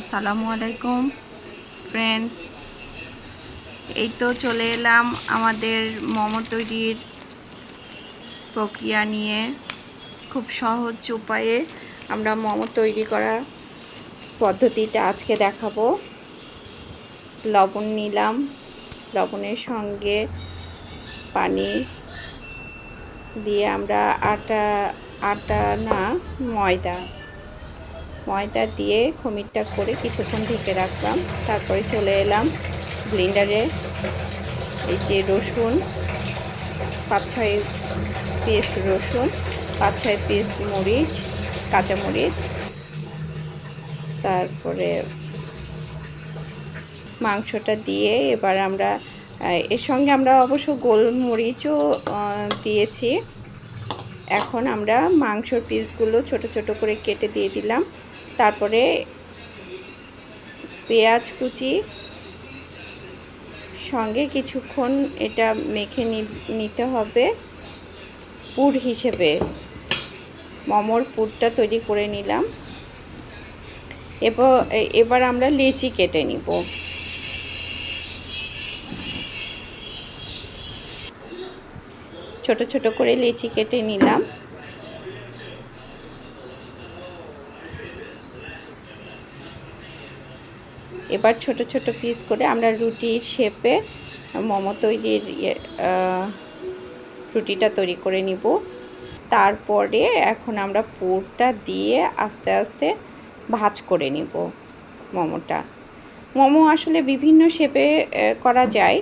আসসালামু আলাইকুম ফ্রেন্ডস এই তো চলে এলাম আমাদের মোমো তৈরির প্রক্রিয়া নিয়ে। খুব সহজ উপায়ে আমরা মোমো তৈরি করা পদ্ধতিটা আজকে দেখাবো। লবণ নিলাম, লবণের সঙ্গে পানি দিয়ে আমরা আটা আটা না ময়দা ময়দা দিয়ে খমিরটা করে কিছুক্ষণ ঢেকে রাখলাম। তারপরে চলে এলাম ব্লেন্ডারে। এই যে রসুন, পাঁচ ছয় পিস রসুন, পাঁচ ছয় পিস মরিচ কাঁচামরিচ তারপরে মাংসটা দিয়ে এবার আমরা এর সঙ্গে আমরা অবশ্য গোলমরিচও দিয়েছি। এখন আমরা মাংসর পিসগুলো ছোট ছোট করে কেটে দিয়ে দিলাম। তারপরে পেঁয়াজ কুচি, সঙ্গে কিছুক্ষণ এটা মেখে নিতে হবে পুর হিসেবে। মমর পুরটা তৈরি করে নিলাম। এবার এবার আমরা লেচি কেটে নিব। ছোট ছোট করে লেচি কেটে নিলাম। এবার ছোট ছোট পিস করে আমরা রুটির শেপে মোমো তৈরির ইয়ে, রুটিটা তৈরি করে নিব। তারপরে এখন আমরা পুরটা দিয়ে আস্তে আস্তে ভাজ করে নিব মোমোটা। মোমো আসলে বিভিন্ন শেপে করা যায়।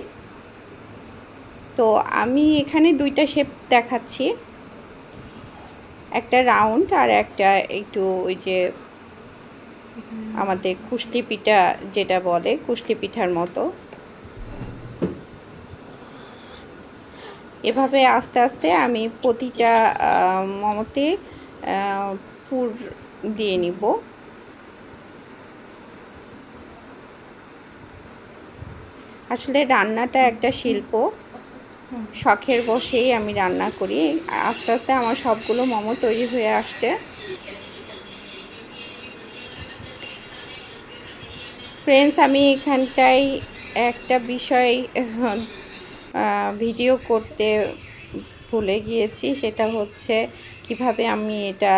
তো আমি এখানে দুইটা শেপ দেখাচ্ছি। একটা রাউন্ড আর একটা একটু ওই যে আমাদের কুশলি পিঠা যেটা বলে কুশলি পিঠার মতো। এভাবে আস্তে আস্তে আমি প্রতিটা মমতে পুর দিয়ে নিব। আসলে রান্নাটা একটা শিল্প। শখের বসেই আমি রান্না করি। আস্তে আস্তে আমার সবগুলো মোমো তৈরি হয়ে আসছে। ফ্রেন্ডস আমি এখানটায় একটা বিষয় ভিডিও করতে ভুলে গিয়েছি। সেটা হচ্ছে কীভাবে আমি এটা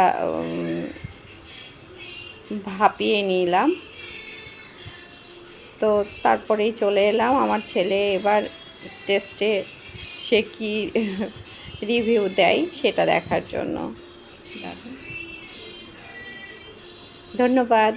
ভাপিয়ে নিলাম। তো তারপরেই চলে এলাম। আমার ছেলে এবার টেস্টে সে কি রিভিউ দেয় সেটা দেখার জন্য। ধন্যবাদ।